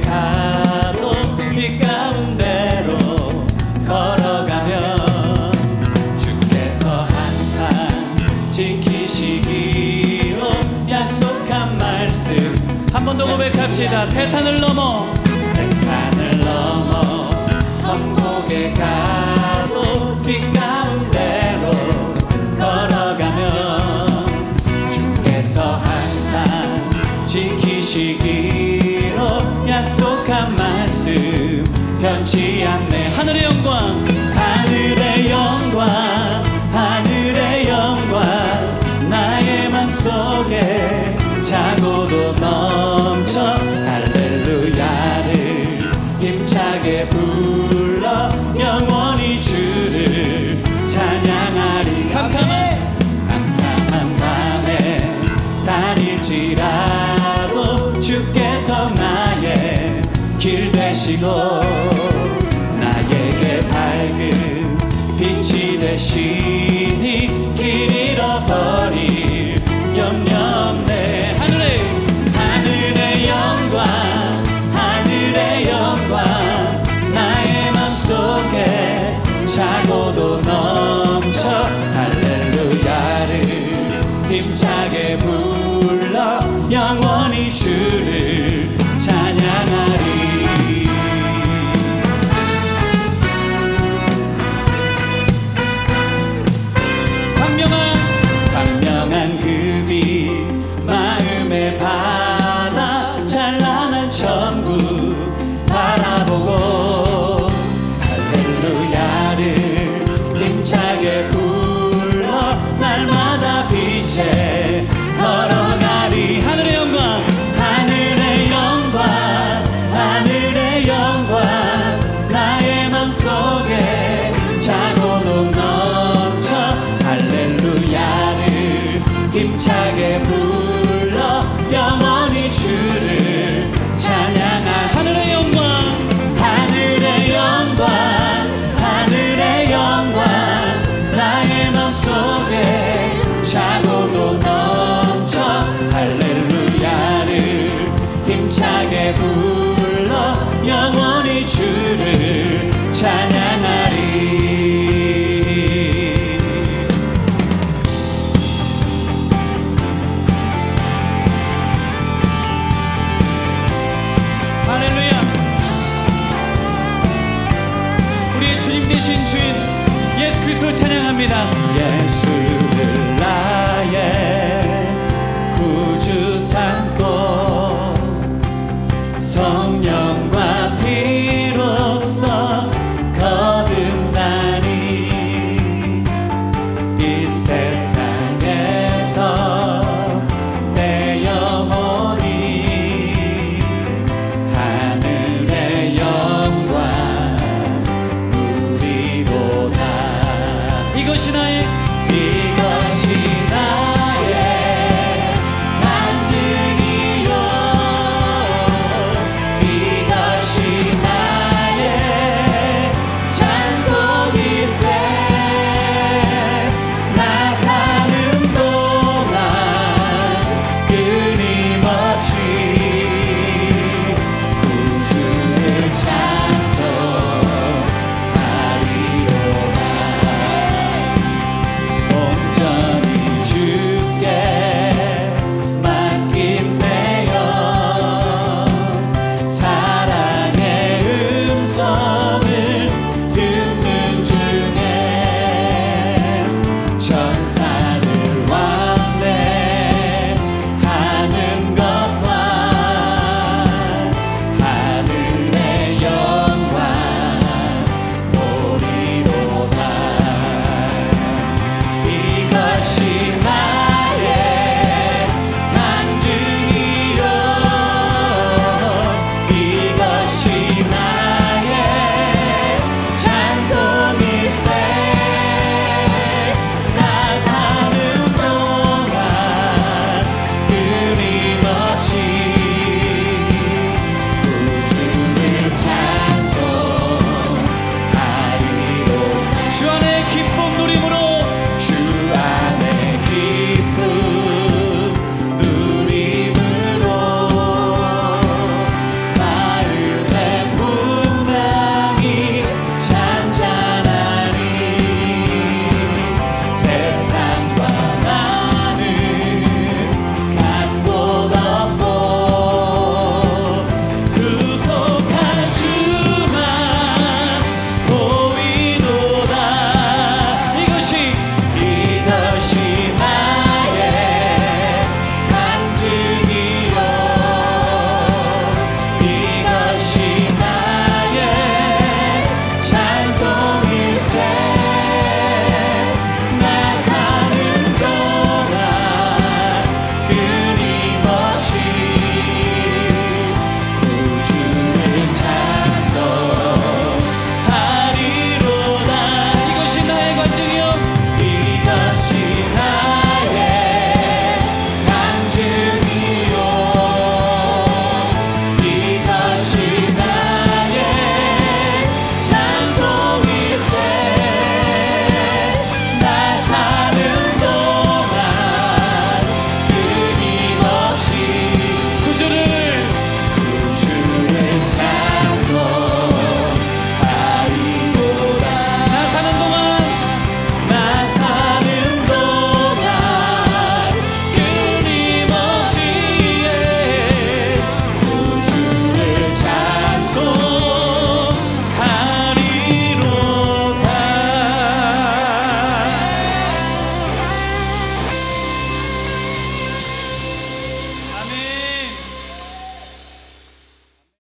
가도 길 가운데로 걸어가면 주께서 항상 지키시기로 약속한 말씀 한 번 더 고백합시다. 태산을 넘어 산을 넘어 험곡에 가도 길 가운데로 걸어가면 주께서 항상 지키시기 변치 않네. 하늘의 영광 하늘의 영광 하늘의 영광. 나의 맘속에 자고도 넘쳐 할렐루야를 힘차게 불러 영원히 주를 찬양하리. 캄캄해. 캄캄한 밤에 다닐지라도 주께서 나의 길 되시고 빛 힘차게 예수 찬양합니다. 예수